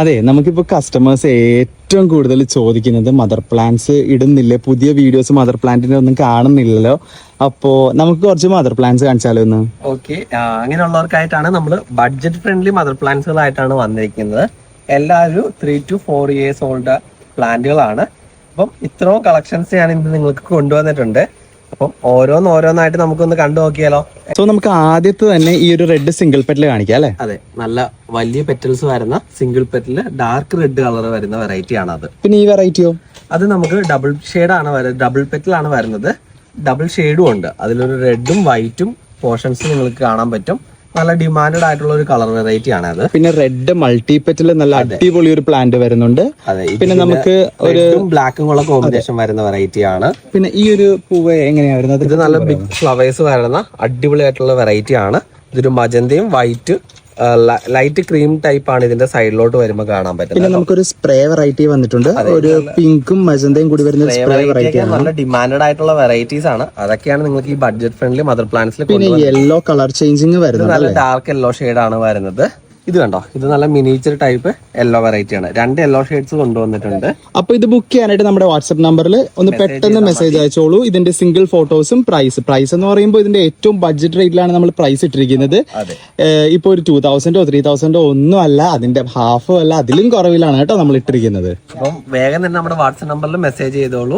അതെ നമുക്കിപ്പോൾ കസ്റ്റമേഴ്സ് ഏറ്റവും കൂടുതൽ ചോദിക്കുന്നത് മദർ പ്ലാന്റ്സ് ഇടുന്നില്ലേ? പുതിയ വീഡിയോസ് മദർ പ്ലാന്റിന്റെ ഒന്നും കാണുന്നില്ലല്ലോ. അപ്പോ നമുക്ക് കുറച്ച് മദർ പ്ലാന്റ്സ് കാണിച്ചാലോ ഒന്ന്? ഓക്കെ അങ്ങനെയുള്ളവർക്കായിട്ടാണ് നമ്മൾ ബഡ്ജറ്റ് ഫ്രണ്ട്ലി മദർ പ്ലാന്റ്സുകളായിട്ടാണ് വന്നിരിക്കുന്നത്. എല്ലാവരും three to four years old പ്ലാന്റുകളാണ് അപ്പം ഇത്രയും കളക്ഷൻസ് ഞാൻ ഇന്ന് നിങ്ങൾക്ക് കൊണ്ടുവന്നിട്ടുണ്ട്. അപ്പം ഓരോന്ന് ഓരോന്നായിട്ട് നമുക്കൊന്ന് കണ്ടു നോക്കിയാലോ. സോ നമുക്ക് ആദ്യത്തെ തന്നെ ഈ ഒരു റെഡ് സിംഗിൾ പെറ്റൽ കാണിക്കാം അല്ലെ? അതെ നല്ല വലിയ പെറ്റൽസ് വരുന്ന single petal dark red colour വരുന്ന വെറൈറ്റി ആണ് അത് പിന്നെ ഈ വെറൈറ്റിയോ അത് നമുക്ക് ഡബിൾ ആണ് വരുന്നത് ഡബിൾ പെറ്റലാണ് വരുന്നത്. ഡബിൾ ഷെയ്ഡും ഉണ്ട്. അതിലൊരു റെഡും വൈറ്റും പോർഷൻസ് നിങ്ങൾക്ക് കാണാൻ പറ്റും. നല്ല ഡിമാൻഡ് ആയിട്ടുള്ള ഒരു കളർ വെറൈറ്റി ആണ് അത്. പിന്നെ റെഡ് മൾട്ടിപെറ്റിൽ നല്ല അടിപൊളി ഒരു പ്ലാന്റ് വരുന്നുണ്ട്. പിന്നെ നമുക്ക് ഒരു ബ്ലാക്കും ഉള്ള കോമ്പിനേഷൻ വരുന്ന വെറൈറ്റി ആണ്. പിന്നെ ഈ ഒരു പൂവ് എങ്ങനെയാ വരുന്നത്? ഇത് നല്ല ബിഗ് ഫ്ലവേഴ്സ് വരുന്ന അടിപൊളി ആയിട്ടുള്ള വെറൈറ്റി ആണ്. ഇതൊരു മജന്തയും വൈറ്റ് ലൈറ്റ് ക്രീം ടൈപ്പ് ആണ് ഇതിന്റെ സൈഡിലോട്ട് വരുമ്പോൾ കാണാൻ പിന്നെ പറ്റുന്നത് നമുക്കൊരു സ്പ്രേ വെറൈറ്റി വന്നിട്ടുണ്ട്. ഒരു പിങ്കും മജന്തയും കൂടി വരുന്ന സ്പ്രേ വെറൈറ്റി ആണ്. നല്ല ഡിമാൻഡഡ് ആയിട്ടുള്ള വെറൈറ്റീസ് ആണ്. അതൊക്കെയാണ് നിങ്ങൾക്ക് ഈ ബഡ്ജറ്റ് ഫ്രണ്ട്ലി മദർ പ്ലാന്റ്സിൽ പിന്നെ യെല്ലോ കളർ ചേഞ്ചിങ് വരുന്നത് നല്ല ഡാർക്ക് യെല്ലോ ഷെയ്ഡ് ആണ് വരുന്നത്. ഇത് കണ്ടോ? ഇത് നല്ല മിനിയേച്ചർ ടൈപ്പ് യെല്ലോ വെറൈറ്റി ആണ്. രണ്ട് യെല്ലോ ഷെയ്ഡ്സ് കൊണ്ടുവന്നിട്ടുണ്ട്. അപ്പൊ ഇത് ബുക്ക് ചെയ്യാനായിട്ട് നമ്മുടെ വാട്സ്ആപ്പ് നമ്പറിൽ ഒന്ന് പെട്ടെന്ന് മെസ്സേജ് അയച്ചോളൂ. ഇതിന്റെ സിംഗിൾ ഫോട്ടോസും പ്രൈസ് പ്രൈസ് എന്ന് പറയുമ്പോൾ ഇതിന്റെ ഏറ്റവും ബഡ്ജറ്റ് റേറ്റിലാണ് നമ്മൾ പ്രൈസ് ഇട്ടിരിക്കുന്നത്. ഇപ്പൊ ഒരു ടൂ തൗസൻഡോ ത്രീ തൗസൻഡോ ഒന്നും അല്ല. അതിന്റെ ഹാഫോ അല്ല. അതിലും കുറവിലാണ് കേട്ടോ നമ്മൾ ഇട്ടിരിക്കുന്നത്. അപ്പം വേഗം തന്നെ നമ്മുടെ വാട്സ്ആപ്പ് നമ്പറിൽ മെസ്സേജ് ചെയ്തോളൂ.